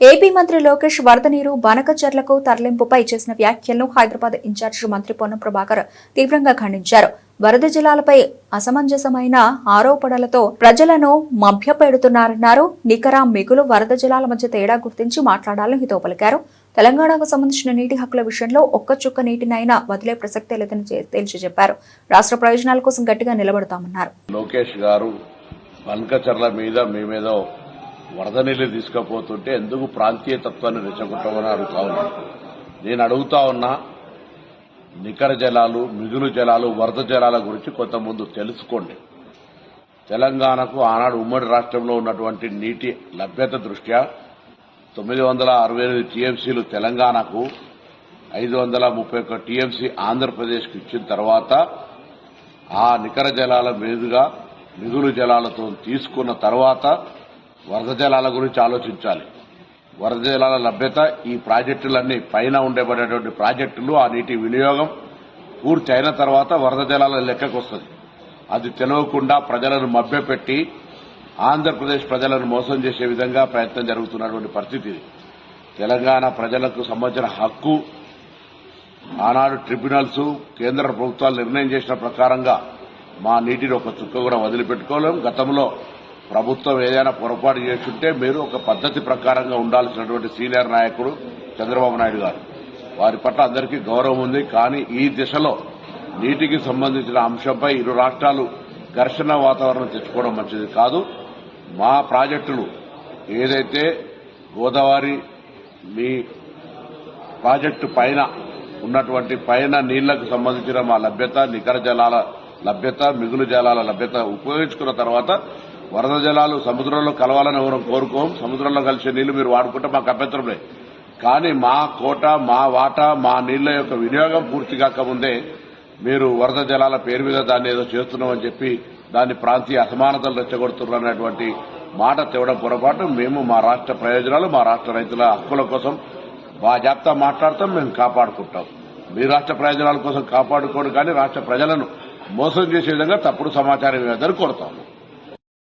AP మంత్రి లోకేష్ వరద నీరు బనకచర్లకు తరలింపుపై చేసిన వ్యాఖ్యలను హైదరాబాద్ ఇన్ఛార్జ్ మంత్రి పొన్నం ప్రభాకర్ తీవ్రంగా ఖండించారు. వరద జలాలపై అసమంజసమైన ఆరోపణలతో ప్రజలను మభ్యపెడుతున్నారన్నారు. నికర మిగులు వరద జలాల మధ్య తేడా గుర్తించి మాట్లాడాలని హితో పలికారు. తెలంగాణకు సంబంధించిన నీటి హక్కుల విషయంలో ఒక్క చుక్క నీటినైనా వదిలే ప్రసక్తే లేదని తేల్చి చెప్పారు. రాష్ట్ర ప్రయోజనాల కోసం గట్టిగా నిలబడతామన్నారు. లోకేష్ గారు మీద మీ మీద వరద నీళ్ళు తీసుకుపోతుంటే ఎందుకు ప్రాంతీయ తత్వాన్ని రెచ్చగొట్టమని అడుగుతా ఉన్నా నేను అడుగుతా ఉన్నా నికర జలాలు మిగులు జలాలు వరద జలాల గురించి కొంత ముందు తెలుసుకోండి. తెలంగాణకు ఆనాడు ఉమ్మడి రాష్ట్రంలో ఉన్నటువంటి నీటి లభ్యత దృష్ట్యా తొమ్మిది వందల అరవై ఎనిమిది టీఎంసీలు తెలంగాణకు ఐదు వందల ముప్పై ఒక్క టీఎంసీ ఆంధ్రప్రదేశ్కు ఇచ్చిన తర్వాత ఆ నికర జలాల మీదుగా మిగులు జలాలతో తీసుకున్న తర్వాత వరద జలాల గురించి ఆలోచించాలి. వరద జలాల లభ్యత ఈ ప్రాజెక్టులన్నీ పైన ఉండేబడేటువంటి ప్రాజెక్టులు ఆ నీటి వినియోగం పూర్తి అయిన తర్వాత వరద జలాల లెక్కకు వస్తుంది. అది తెలియకుండా ప్రజలను మభ్యపెట్టి ఆంధ్రప్రదేశ్ ప్రజలను మోసం చేసే విధంగా ప్రయత్నం జరుగుతున్నటువంటి పరిస్థితి ఇది. తెలంగాణ ప్రజలకు సంబంధించిన హక్కు ఆనాడు ట్రిబ్యునల్స్ కేంద్ర ప్రభుత్వాలు నిర్ణయం చేసిన ప్రకారంగా మా నీటిని ఒక చుక్క కూడా వదిలిపెట్టుకోలేం. గతంలో ప్రభుత్వం ఏదైనా పొరపాటు చేస్తుంటే మీరు ఒక పద్ధతి ప్రకారంగా ఉండాల్సినటువంటి సీనియర్ నాయకుడు చంద్రబాబు నాయుడు గారు. వారి పట్ల అందరికీ గౌరవం ఉంది. కానీ ఈ దిశలో నీటికి సంబంధించిన అంశంపై ఇరు రాష్ట్రాలు ఘర్షణ వాతావరణం తెచ్చుకోవడం మంచిది కాదు. మా ప్రాజెక్టులు ఏదైతే గోదావరి మీ ప్రాజెక్టు పైన ఉన్నటువంటి పైన నీళ్ళకు సంబంధించిన మా లభ్యత నికర జలాల లభ్యత మిగులు జలాల లభ్యత ఉపయోగించుకున్న తర్వాత వరద జలాలు సముద్రంలో కలవాలని ఎవరు కోరుకోం. సముద్రంలో కలిసే నీళ్ళు మీరు వాడుకుంటే మాకు అభ్యంతరం లేదు కానీ మా కోట మా వాటా మా నీళ్ళ యొక్క వినియోగం పూర్తి కాకముందే మీరు వరద జలాల పేరు మీద దాన్ని ఏదో చేస్తున్నామని చెప్పి దాన్ని ప్రాంతీయ అసమానతలు రెచ్చగొడుతున్నటువంటి మాట తేవడం పొరపాటు. మేము మా రాష్ట్ర ప్రయోజనాలు మా రాష్ట్ర రైతుల హక్కుల కోసం మా జాబితా మాట్లాడతాం మేము కాపాడుకుంటాం. మీ రాష్ట్ర ప్రయోజనాల కోసం కాపాడుకోండి కానీ రాష్ట్ర ప్రజలను మోసం చేసే విధంగా తప్పుడు సమాచారం ఇవ్వదని కోరుతాము.